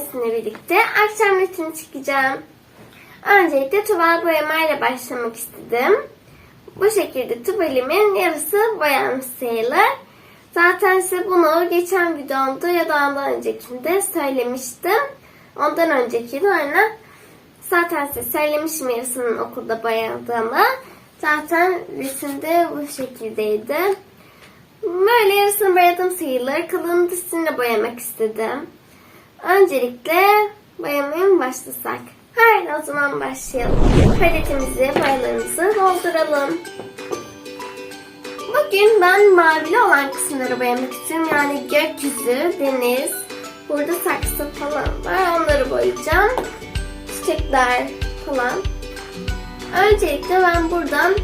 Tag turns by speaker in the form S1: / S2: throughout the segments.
S1: Sizinle birlikte akşam rutini çıkacağım. Öncelikle tuval boyamayla başlamak istedim. Bu şekilde tuvalimin yarısı boyanmış sayılır. Zaten size bunu geçen videomda ya da ondan öncekinde söylemiştim. Ondan önceki aynen zaten size söylemişim yarısının okulda boyadığımı. Zaten resimde bu şekildeydi. Böyle yarısını boyadım sayılır. Kalanını da sizinle boyamak istedim. Öncelikle boyamaya mı başlasak? Haydi o zaman başlayalım. Paletimizi, boyalarımızı dolduralım. Bugün ben mavili olan kısımları boyamak istiyorum. Yani gökyüzü, deniz, burada saksı falan var. Onları boyayacağım. Çiçekler falan. Öncelikle ben buradan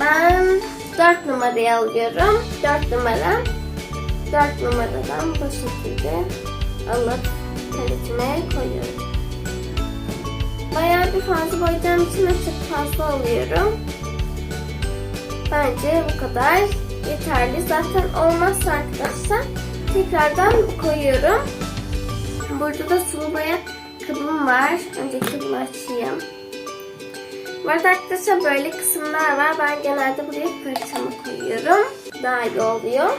S1: ben 4 numarayı alıyorum. 4 numara. 4 numaradan bu şekilde alıp paletime koyuyorum. Bayağı bir fazla boyayacağım için açık fazla alıyorum. Bence bu kadar yeterli. Zaten olmazsa arkadaşlar tekrardan koyuyorum. Burada da sulu boya kabım var. Önceki bunu açayım. Bu arada arkadaşlar böyle kısımlar var. Ben genelde buraya fırçamı koyuyorum. Daha iyi oluyor.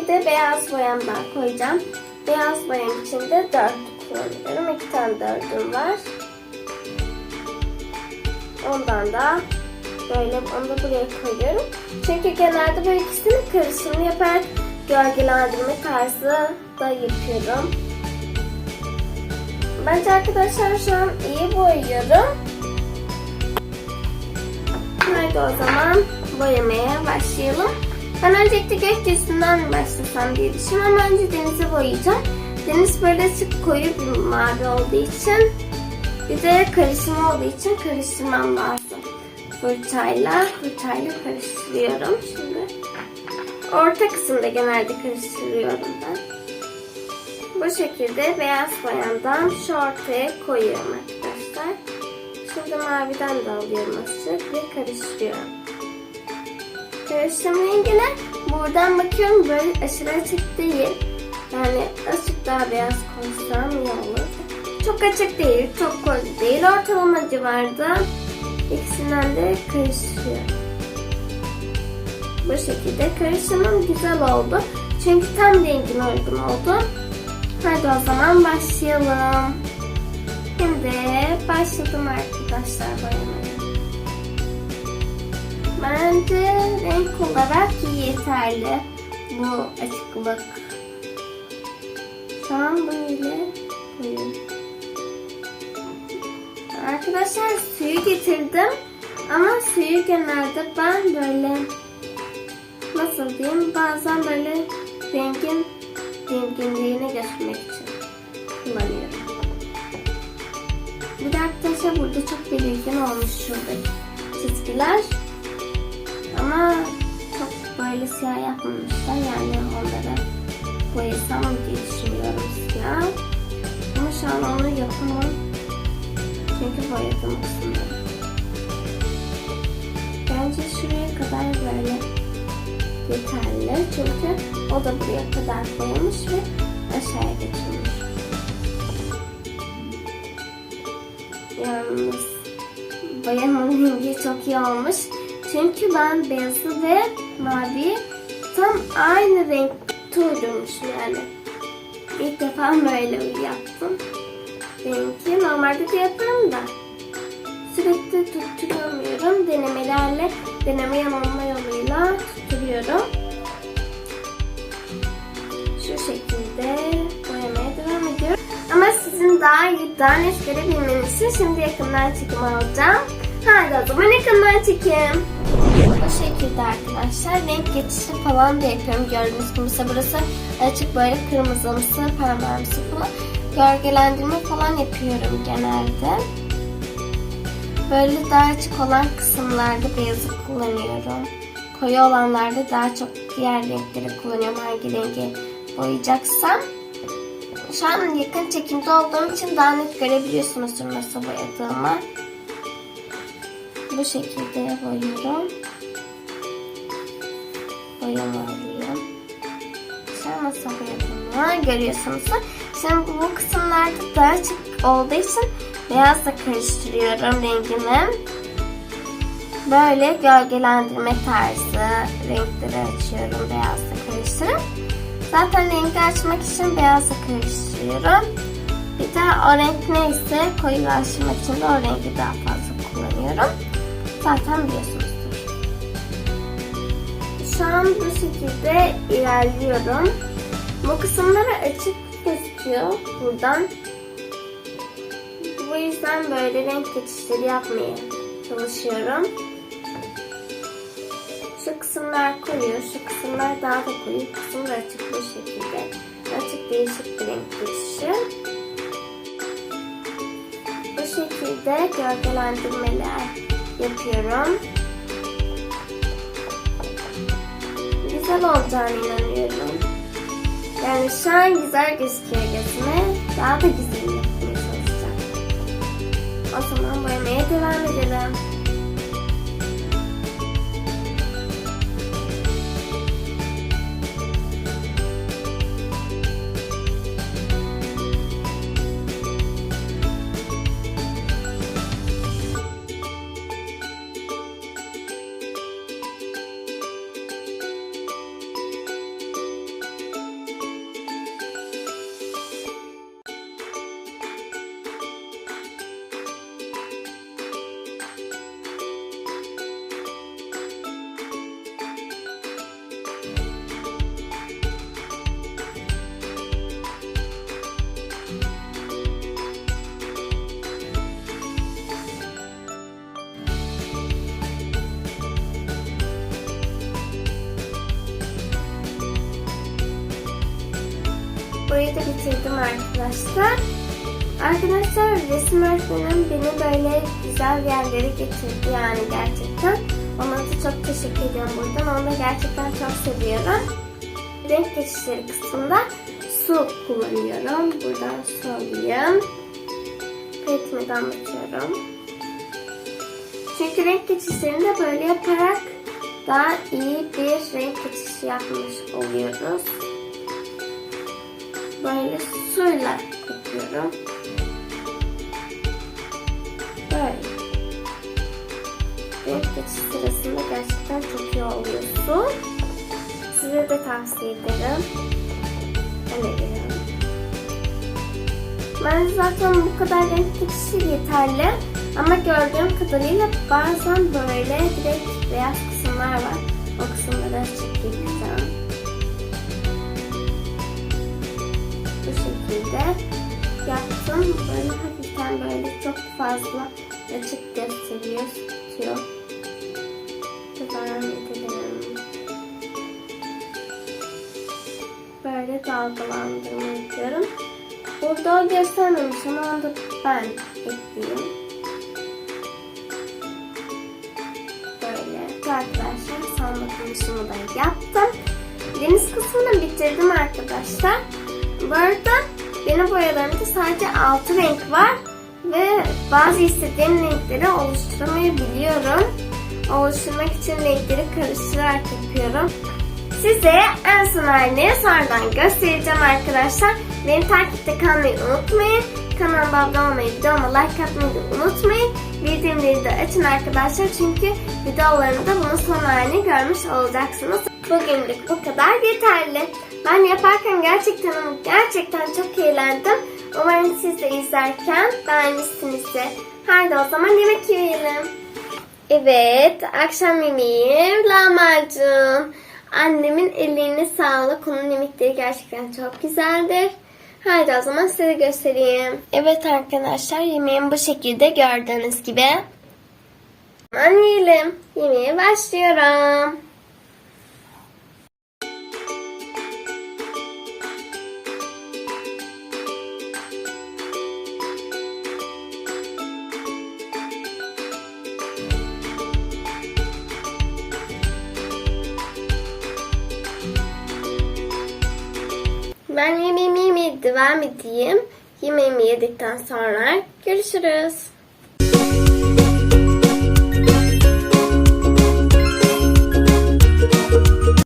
S1: Bir de beyaz boyam daha koyacağım. Beyaz boyam için de dört kullanıyorum. İki tane dördüm var. Ondan da böyle onu da buraya koyuyorum. Çünkü genelde bu ikisini karışımı yaparak gölgelendirme tarzı da yapıyorum. Bence arkadaşlar şu an iyi boyuyorum. Hadi o zaman boyamaya başlayalım. Ben öncelikle gökyüzünden başlasam diye düşünüyorum ama önce denize boyayacağım. Deniz böyle açık koyu bir mavi olduğu için bir de karışım olduğu için karıştırmam lazım. Fırçayla, fırçayla karıştırıyorum şimdi. Orta kısımda genelde karıştırıyorum ben. Bu şekilde beyaz boyamdan şu ortaya koyuyorum arkadaşlar. Şimdi maviden de alıyorum azıcık ve karıştırıyorum. Karışım rengine buradan bakıyorum böyle aşırı açık değil. Yani azıcık daha beyaz koysam iyi olur. Çok açık değil, çok koyu değil. Ortalama civarda ikisinden de karıştırıyorum. Bu şekilde karışımım güzel oldu. Çünkü tam rengine uygun oldu. Hadi o zaman başlayalım. Şimdi başladım arkadaşlar boyamaya. Bence renk olarak yeterli bu açıklık. Şu an böyle koyuyorum. Arkadaşlar suyu getirdim ama suyu genelde ben böyle nasıl diyeyim bazen böyle rengin zenginliğini göstermek için kullanıyorum. Bir de arkadaşlar burada çok belirgin olmuş şuradaki çizgiler. Ama çok böyle siyah yapmamışlar yani onları boyasam diye düşünüyorum siyah. Ama şu an onu yapamam. Çünkü boyadım aslında. Bence şuraya kadar böyle yeterli. Çünkü o da buraya kadar boyamış ve aşağıya getirmiş. Yalnız boyanın rengi çok iyi olmuş. Çünkü ben beyazı ve mavi tam aynı renk uydurmuşum yani. İlk defa böyle yaptım. Renki normalde de yaparım da sürekli tutturamıyorum. Denemelerle, deneme yanılma yoluyla tutturuyorum. Şu şekilde boyamaya devam ediyorum. Ama sizin daha iyi, daha net görebilmeniz için şimdi yakından çekim alacağım. Hadi o zaman yakından çekim. Bu şekilde arkadaşlar renk geçişi falan da yapıyorum. Gördüğünüz gibi mesela burası açık böyle kırmızımsı, pembemsi falan. Gölgelendirme falan yapıyorum genelde. Böyle daha açık olan kısımlarda beyazı kullanıyorum. Koyu olanlarda daha çok diğer renkleri kullanıyorum hangi rengi boyayacaksam. Şu an yakın çekimde olduğum için daha net görebiliyorsunuz nasıl boyadığımı. Bu şekilde boyuyorum. Boyama alıyorum. Arkadaşlar nasıl boyadığımı görüyorsunuz. Şimdi bu kısımlarda daha açık olduğu için beyazla karıştırıyorum rengimi. Böyle gölgelendirme tarzı renkleri açıyorum beyazla karıştırıp. Zaten rengi açmak için beyazla karıştırıyorum. Bir de o renk neyse koyulaştırmak için de o rengi daha fazla kullanıyorum. Zaten biliyorsunuzdur. Şu bu şekilde ilerliyorum. Bu kısımları açık gözüküyor buradan. Bu yüzden böyle renk geçişleri yapmaya çalışıyorum. Şu kısımlar koyu, şu kısımlar daha da koyu, kısım da açık bu şekilde. Açık değişik bir renk geçişi. Bu şekilde gölgelendirmeler yapıyorum. Güzel olacağını inanıyorum. Yani şu an güzel gözüküyor gözüme. Daha da güzel yapmaya çalışacağım. O zaman boyamaya devam edelim. Burayı da bitirdim arkadaşlar. Arkadaşlar resim öğretmenim beni böyle güzel yerlere getirdi yani gerçekten. Ona da çok teşekkür ediyorum buradan. Onu da gerçekten çok seviyorum. Renk geçişleri kısmında su kullanıyorum. Buradan su alayım. Petimi damlatıyorum. Çünkü renk geçişlerini de böyle yaparak daha iyi bir renk geçişi yapmış oluyoruz böyle suyla yapıyorum. Böyle. Renk geçiş sırasında gerçekten çok iyi oluyor su. Size de tavsiye ederim. Öneriyorum. Ben zaten bu kadar renk geçişi yeterli. Ama gördüğüm kadarıyla bazen böyle direkt beyaz kısımlar var. O kısımları açık şekilde yaptım. Böyle hafiften böyle çok fazla açık gösteriyor, tutuyor. Devam edelim. Böyle dalgalandırma yapıyorum. Burada o göstermemiş ama onu da ben ekleyeyim. Böyle arkadaşlar son dokunuşumu da yaptım. Deniz kısmını bitirdim arkadaşlar. Bu arada benim boyalarımda sadece 6 renk var ve bazı istediğim renkleri oluşturamayabiliyorum. Oluşturmak için renkleri karıştırarak yapıyorum. Size en son halini sonradan göstereceğim arkadaşlar. Beni takipte kalmayı unutmayın. Kanalıma abone olmayı, videoma like atmayı da unutmayın. Bildirimleri de açın arkadaşlar çünkü videolarımda bunun son halini görmüş olacaksınız. Bugünlük bu kadar yeterli. Ben yaparken gerçekten gerçekten çok eğlendim. Umarım siz de izlerken beğenmişsinizdir. Haydi o zaman yemek yiyelim. Evet, akşam yemeğim lahmacun. Annemin eline sağlık. Onun yemekleri gerçekten çok güzeldir. Haydi o zaman size göstereyim. Evet arkadaşlar yemeğim bu şekilde gördüğünüz gibi. Hemen yiyelim. Yemeğe başlıyorum. Ben yemeğimi yemeye devam edeyim. Yemeğimi yedikten sonra görüşürüz.